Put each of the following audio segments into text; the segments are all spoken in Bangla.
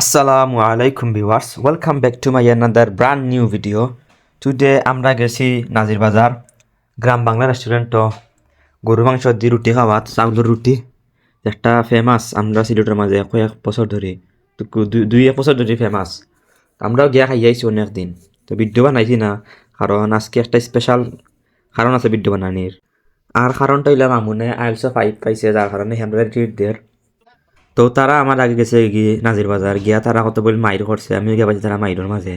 আসসালামু আলাইকুম viewers welcome back to my another brand new video today আমরা গেছি নাজির বাজার, গ্রাম বাংলা রেস্টুরেন্টও গরু মাংস, দি রুটি খাওয়াত চাউলের রুটি। একটা ফেমাস আমরা সিলেটের মাঝে কয়েক বছর ধরে দুই- এক বছর ধরে ফেমাস আমরাও গিয়া খাই আইছি অনেক দিন। তো ভিডিও বানাইছি না, কারণ আজকে একটা স্পেশাল কারণ আছে ভিডিও বানানির। আর কারণটা হইলে মামুনে আইলসো ফাইভ পাইছে, যার কারণে আমরা ট্রিট দের তো তারা আমার আগে গেছে গিয়ে নাজির বাজার গিয়া তারা কত বলে মাইর করছে। আমিও গিয়ে পাইছি তারা মাইরের মাঝে।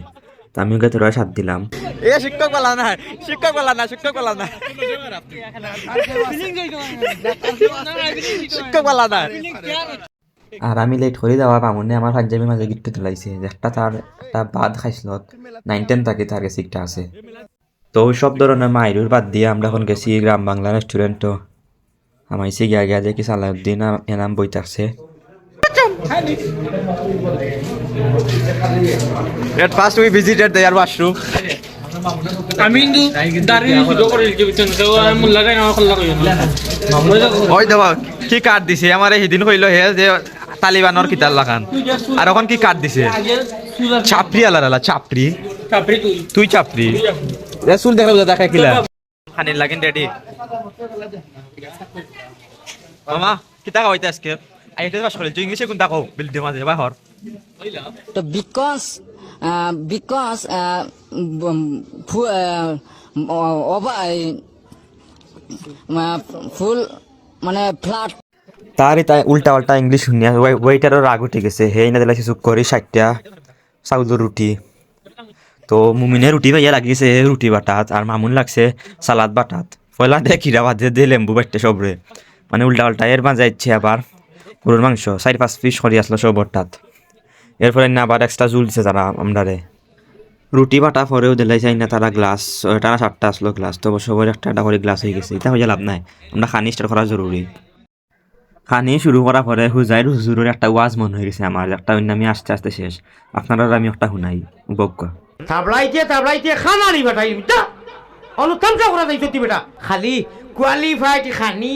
তো আমিও গিয়ে তোরা সাথ দিলাম। এ শিক্ষক বলা না শিক্ষক বলা না শিক্ষক বলা না। শিক্ষক বলা না। আর আমি লেট করে দেওয়া পামনে আমার পাঞ্জাবির মাঝে গিট্টু তুলাইছে। যে একটা তার একটা বাদ খাইছিল নাইন টেন থাকে তার কাছে একটা আছে। তো ওই সব ধরনের মাইরুর বাদ দিয়ে আমরা এখন গেছি গ্রাম বাংলা রেস্টুরেন্টও আমাইছি গিয়া গিয়া দেখি সালাউদ্দিন আ- এনাম বই থাকছে At first we visited their washroom. আমি কিন্তু দাঁড়িয়ে ভিডিও করে লিখে দিচ্ছেন। তো আমি লাগাই না খোলা কই ওই দেখো কি কার্ড দিছে? আমার সেদিন কইলো হে যে তালিবানের কিতাব লাগান। আর এখন কি কার্ড দিছে? চাপড়ি আলাদা আলা চাপড়ি। চাপড়ি তুই। তুই চাপড়ি। চুল দেখা বুঝা দেখা কিলা। খানির লাগিন রেডি। মামা কিতা খাওয়াইতে আজকে? আইতে বাস করে তুই ইংলিশে কোনটা কও বিলদি মাঝে বাহর তো বিকজ বিকজ ফুল মানে ফ্ল্যাট। তারই তাই উল্টা উল্টা ইংলিশ শুনিয়া ওয়েটারও রাগ উঠে গেছে। হে না দিলাইছে চুপ করে ষাটটা। চাউলের রুটি। তো মুমিনে রুটি ভাইয়া লাগিয়েছে রুটি বাটাত আর মামুন লাগছে সালাদ বাটাত। পয়লা দিয়ে খিরা বাদে দিয়ে লেম্বু বাটতে সবরে মানে উল্টা উল্টা এর মাঝে ইচ্ছে আবার। গরুর মাংস, চারি পাঁচ পিস করি আসলো সবরটাত এরপরে না আবার এক্সট্রা জুল দিছে তারা আমরারে। রুটি বাটা পরেও দিলাই চাই না তারা গ্লাস তারা সাতটা আসলো গ্লাস তো সবার একটা একটা করে গ্লাস হয়ে গেছে, এটা হয়ে লাভ নাই, আমরা খানি স্টার্ট করা জরুরি। খানি শুরু করার পরে হুজাইর হুজুরের একটা ওয়াজ মন হয়ে গেছে আমার, একটা অন্য আমি আস্তে আস্তে শেষ, আপনারা আমি একটা শুনাই উপজ্ঞ থাবড়াইতে থাবড়াইতে খানারি বেটা ইটা করা যাইতো বেটা, খালি কোয়ালিফাইড খানি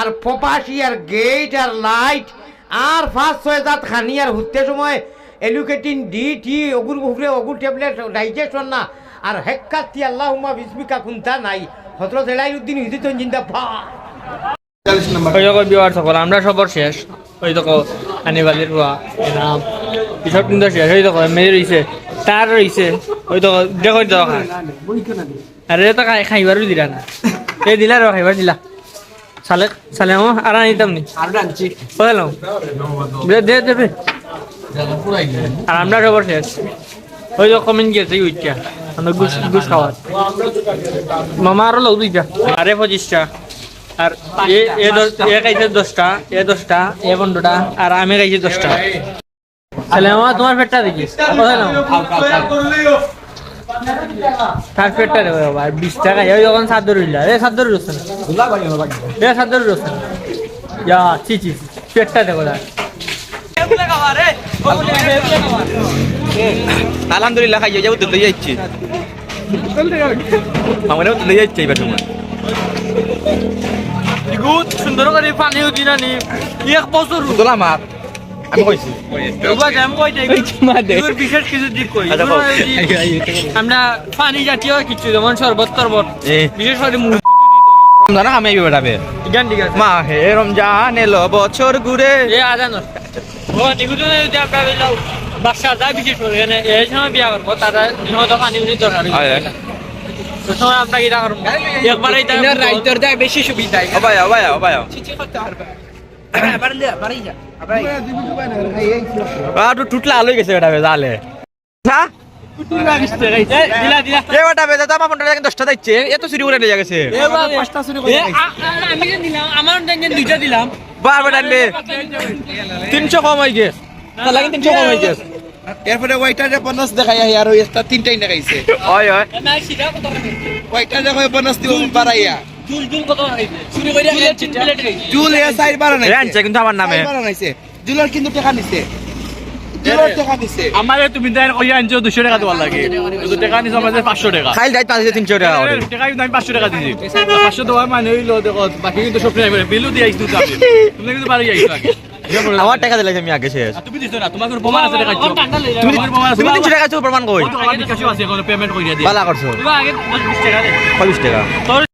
আর পপাসি আর গেট, আর লাইট, আর ফার্স্ট ছয় জাত খানি, আর হুতে সময় এলুকেটিন, ডি, টি, অগুর বুকরে অগুর ট্যাবলেট, ডাইজেশন না। আর হেক্কাতি আল্লাহ হুমা বিস্মিকা কুন্তা নাই। হজরত এলাইউদ্দিন হিদিত জিন্দা ওই সকল, আমরা সবর শেষ। ওই দেখো আনিবালির রুয়া এনাম। সব কিন্তু শেষ। ওই দেখো মেয়ে রইছে, তার রইছে। ওই দেখো দেখো আরে তো খাই, খাইবারও দিলা না। এই দিলা রে খাইবার দিলা। সালে সালে ও আর আনিতাম নি। বললাম দে দে দেবে আর আমরা সবর শেষ। ওই তো কমেন্ট গেছে উইটা আমরা গুছ গুছ খাওয়ার। মামা আরও লোক দুইটা। আরে পঁচিশটা। আর এ এ এ খাইছে দশটা এ দশটা এ পনেরোটা আর আমি খাইছি দশটা। তাহলে আমার তোমার পেটটা দেখিস কোথায় নাও? তার পেটটা দেবো বাবা আর বিশ টাকা। ওই যখন সাত ধরে দিলা এ সাত ধরে রয়েছে না এ সাত ধরে রয়েছে না যা চি চি পেটটা দেখো তার আলহামদুলিল্লাহ খাইয়ে যাব তুলে যাচ্ছি। আমারও তুলে যাচ্ছে এবার গুড সুন্দর করে পানি উঠি না নি এক বছর তোলা আমার আমরা পানি জাতীয় কিছু যেমন শরবত বিশেষ করে রমজান আমি মা হে রমজান এলো বছর ঘুরে। এ আজান বিশেষ করে এখানে এই সময় বিয়া করব তারা পানি উনি দরকার। সময় আমরা কি করব? একবারে রাইটার দেয় বেশি সুবিধা অবায়া অবায়া অবায়া। আর টুটলা আলোই গেছে বেটাবে জালে হ্যাঁ দিলা দিলা এ বেটাবে দাদা আমার ফোনটা দেখেন দশটা দিচ্ছে এত চুরি করে নিয়ে গেছে। এ, আ- আ- আমি যে দিলাম দুইটা দিলাম। বার বেটা তিনশো কম হয়ে গেছে। তাহলে তিনশো কম হয়ে গেছে। এরপরে ওয়াইটারে পঞ্চাশ দেখাই আহি আর এটা তিনটাই দেখাইছে। ওই ওই সিধা কত ওয়াইটার দেখো পঞ্চাশ দিব বাড়াইয়া জুল এ সাইড আনছে কিন্তু আমার নামে। বাড়ানাইছে জুলের কিন্তু টাকা নিছে। জুলের টাকা নিছে। আমারে তুমি দেন কই আনছো 200 টাকা দেওয়ার লাগে। তো টাকা নিছো আমাদের 500 টাকা। খাইল যাই পাঁচশো তিনশো টাকা টাকা কিন্তু আমি 500 টাকা দিছি। 500 দেওয়ার মানে হইল দেখো বাকি কিন্তু সব নাই দিয়ে আইছি তো তুমি কিন্তু বাড়ি আইছো আগে। আমার টাকা দিলে আমি আগে শেষ। তুমি দিছো না তোমার প্রমাণ আছে তুমি তুমি টাকা প্রমাণ কই? পেমেন্ট দিয়ে। করছ। আগে টাকা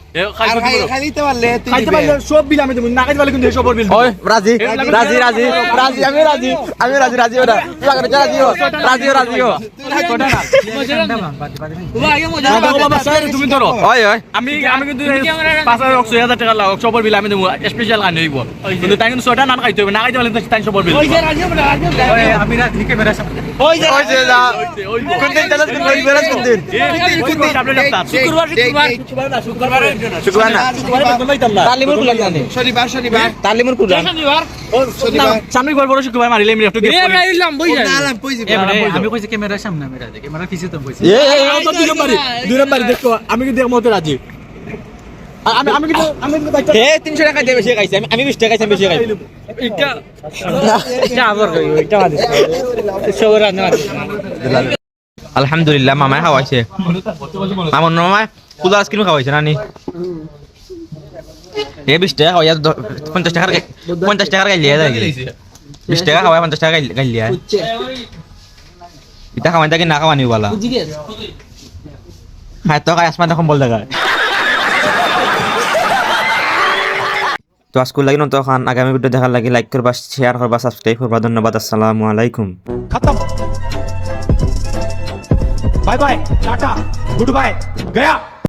দিবো। ওই, আমি না ঠিক ক্যামেরা সামনে ওই যে যা কোন দিন চালাস কোন দিন বেরাস কোন দিন শুক্রবার শুক্রবার শুক্রবার শনিবার শনিবার। তালিমুর কুলান শনিবার। শনিবার। সামনে বড় বড় শুক্রবার মারিলে আমি একটু এ আমরা ইলাম বই যাই না আলাম কই যাবে আমি কইছি ক্যামেরার সামনে আমি রাজি। ক্যামেরার পিছে তো কইছি এ এ দুই নম্বরই দুই নম্বরই দেখো আমি কিন্তু একমতে রাজি। আমি আমি কিন্তু আমি কিন্তু বাইকটা 300 টাকা দিয়ে বেশি খাইছি। আমি আমি 20 টাকা খাইছি বেশি খাইছি এটা এটা আবার কই এটা বাদ সবার রান্না আলহামদুলিল্লাহ শুধু আইসক্রিম না নি এ বিশ টাকা খাওয়াই পঞ্চাশ টাকার পঞ্চাশ টাকার গাইলিয়া যায় বিশ টাকা খাওয়াই পঞ্চাশ টাকা গাইলিয়া ইটা খাওয়াই তাকে না খাওয়ানি বলা। হ্যাঁ তো আসমান এখন বল দেখা। তো আজকুল লাগিন তো খান আগামী ভিডিও দেখার লাগে লাইক করবা শেয়ার করবা সাবস্ক্রাইব করবা। ধন্যবাদ, আসসালামু আলাইকুম। খতম। Bye bye, tata, good bye, Gaya.